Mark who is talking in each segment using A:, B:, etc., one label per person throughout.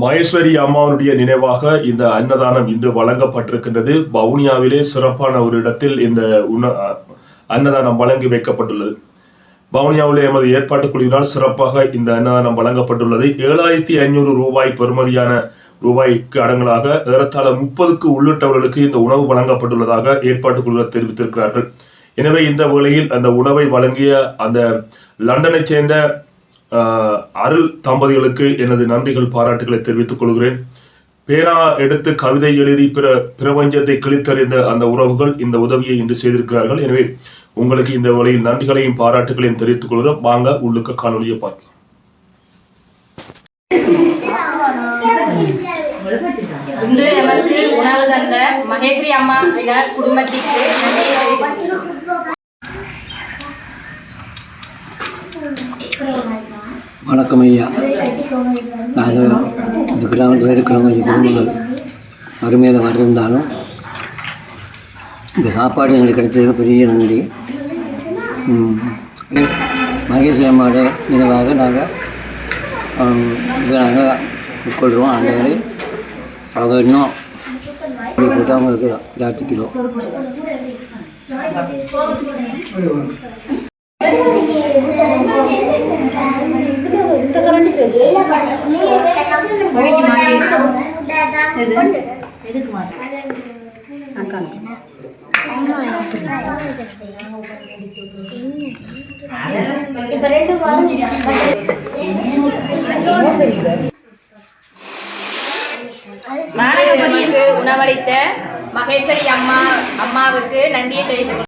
A: மகேஸ்வரி அம்மாவுடைய நினைவாக இந்த அன்னதானம் இன்று வழங்கப்பட்டிருக்கின்றது. பவுனியாவிலே சிறப்பான ஒரு இடத்தில் இந்த உண அன்னதானம் வழங்கி வைக்கப்பட்டுள்ளது. பவுனியாவிலே எமது ஏற்பாட்டுக் குழுவினால் சிறப்பாக இந்த அன்னதானம் வழங்கப்பட்டுள்ளது. ஏழாயிரத்தி ஐநூறு ரூபாய் பெறுமதியான ரூபாய்க்கு அடங்கலாக ஏறத்தாழ முப்பதுக்கு உள்ளிட்டவர்களுக்கு இந்த உணவு வழங்கப்பட்டுள்ளதாக ஏற்பாட்டு குழுவினர் தெரிவித்திருக்கிறார்கள். எனவே இந்த வேளையில் அந்த உணவை வழங்கிய அந்த லண்டனைச் சேர்ந்த அருள் தம்பதிகளுக்கு எனது நன்றிகள் பாராட்டுகளை தெரிவித்துக் கொள்கிறேன். பேரா எடுத்து கவிதை எழுதி பிற பிரபஞ்சத்தை கிழித்தறிந்த அந்த உறவுகள் இந்த உதவியை இன்று செய்திருக்கிறார்கள். எனவே உங்களுக்கு இந்த வழியில் நன்றிகளையும் பாராட்டுகளையும் தெரிவித்துக் கொள்கிறோம் வாங்க உள்ளுக்க காணொலியை பார்க்கலாம்.
B: இன்று எமக்கு உணவு தந்த மகேஸ்வரி அம்மா குடும்பத்திற்கு நன்றி தெரிவித்துக்
C: வணக்கம் ஐயா. நாங்கள் இந்த கிராமத்தில் இருக்கிறவங்க இந்த குடும்பங்கள் அருமையாக வந்திருந்தாலும் இந்த சாப்பாடு எங்களுக்கு கிடைத்தது பெரிய நன்றி. மகேஷ் அம்மாவோட நினைவாக நாங்கள் இதை நாங்கள் உட்கொள்கிறோம். ஆண்டவரை அவங்க இன்னும் போட்டு அவங்களுக்கு பிரார்த்திக்கிறோம். எமக்கு உணவளித்த மகேஸ்வரி அம்மா அம்மாவுக்கு நன்றியை தெரிவித்துக்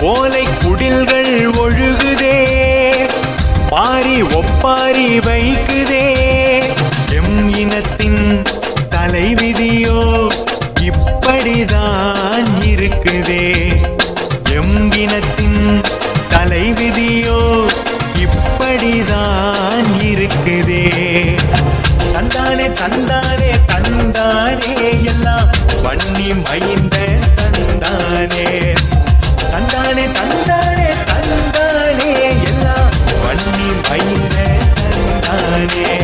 D: ஓலை குடில்கள் ஒழுகுதே. பாரி ஒப்பாரி வைக்குதே. எம் இனத்தின் தலைவிதியோ இப்படிதான் இருக்குதே. எம் இனத்தின் தலைவிதியோ இப்படிதான் இருக்குதே. தந்தானே தந்தானே தந்தானே எல்லாம் வன்னி மயின்